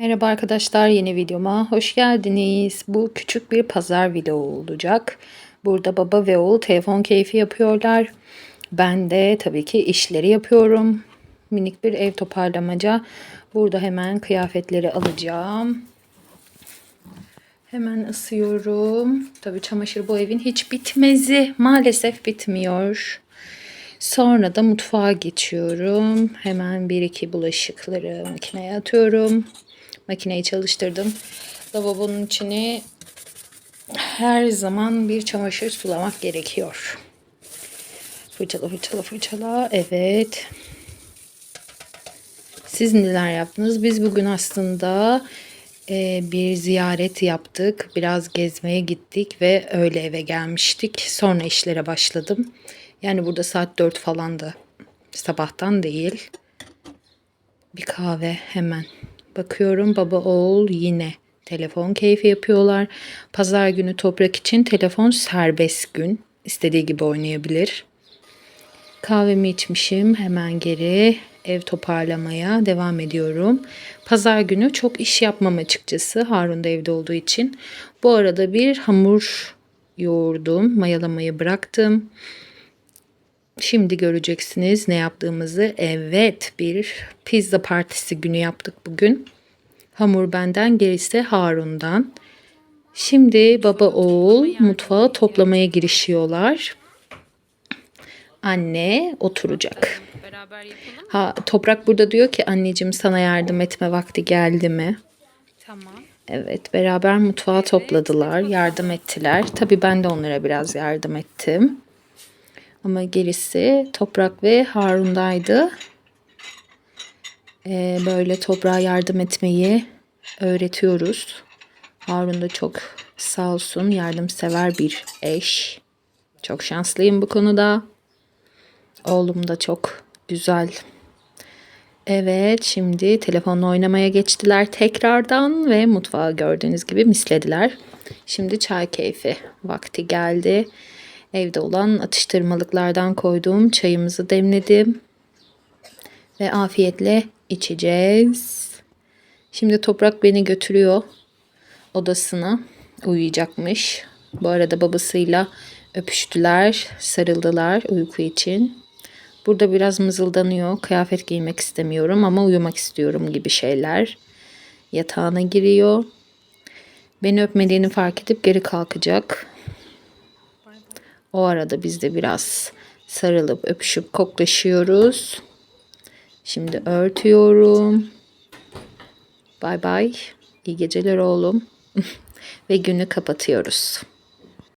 Merhaba arkadaşlar yeni videoma hoş geldiniz. Bu küçük bir pazar video olacak. Burada baba ve oğul telefon keyfi yapıyorlar. Ben de tabii ki işleri yapıyorum. Minik bir ev toparlamaca. Burada hemen kıyafetleri alacağım. Hemen ısıyorum. Tabii çamaşır bu evin hiç bitmezi. Maalesef bitmiyor. Sonra da mutfağa geçiyorum. Hemen bir iki bulaşıkları makineye atıyorum. Makineyi çalıştırdım. Lavabonun içini her zaman bir çamaşır sulamak gerekiyor. Fırçala fırçala fırçala. Evet. Siz neler yaptınız? Biz bugün aslında e, bir ziyaret yaptık. Biraz gezmeye gittik ve öyle eve gelmiştik. Sonra işlere başladım. Yani burada saat 4 falandı. Sabahtan değil. Bir kahve hemen. Bakıyorum baba oğul yine telefon keyfi yapıyorlar. Pazar günü toprak için telefon serbest gün. İstediği gibi oynayabilir. Kahvemi içmişim. Hemen geri ev toparlamaya devam ediyorum. Pazar günü çok iş yapmam açıkçası. Harun da evde olduğu için. Bu arada bir hamur yoğurdum. Mayalamayı bıraktım. Şimdi göreceksiniz ne yaptığımızı. Evet bir pizza partisi günü yaptık bugün. Hamur benden gerisi Harun'dan. Şimdi baba oğul mutfağı toplamaya girişiyorlar. Anne oturacak. Ha toprak burada diyor ki anneciğim sana yardım etme vakti geldi mi? Tamam. Evet beraber mutfağı topladılar, yardım ettiler. Tabii ben de onlara biraz yardım ettim. Ama gerisi Toprak ve Harun'daydı. Ee, böyle toprağa yardım etmeyi öğretiyoruz. Harun da çok sağ olsun yardımsever bir eş. Çok şanslıyım bu konuda. Oğlum da çok güzel. Evet şimdi telefonla oynamaya geçtiler tekrardan ve mutfağı gördüğünüz gibi mislediler. Şimdi çay keyfi vakti geldi. Evde olan atıştırmalıklardan koyduğum çayımızı demledim. Ve afiyetle içeceğiz. Şimdi toprak beni götürüyor odasına. Uyuyacakmış. Bu arada babasıyla öpüştüler, sarıldılar uyku için. Burada biraz mızıldanıyor. Kıyafet giymek istemiyorum ama uyumak istiyorum gibi şeyler. Yatağına giriyor. Beni öpmediğini fark edip geri kalkacak. O arada biz de biraz sarılıp öpüşüp koklaşıyoruz. Şimdi örtüyorum. Bay bay. İyi geceler oğlum. Ve günü kapatıyoruz.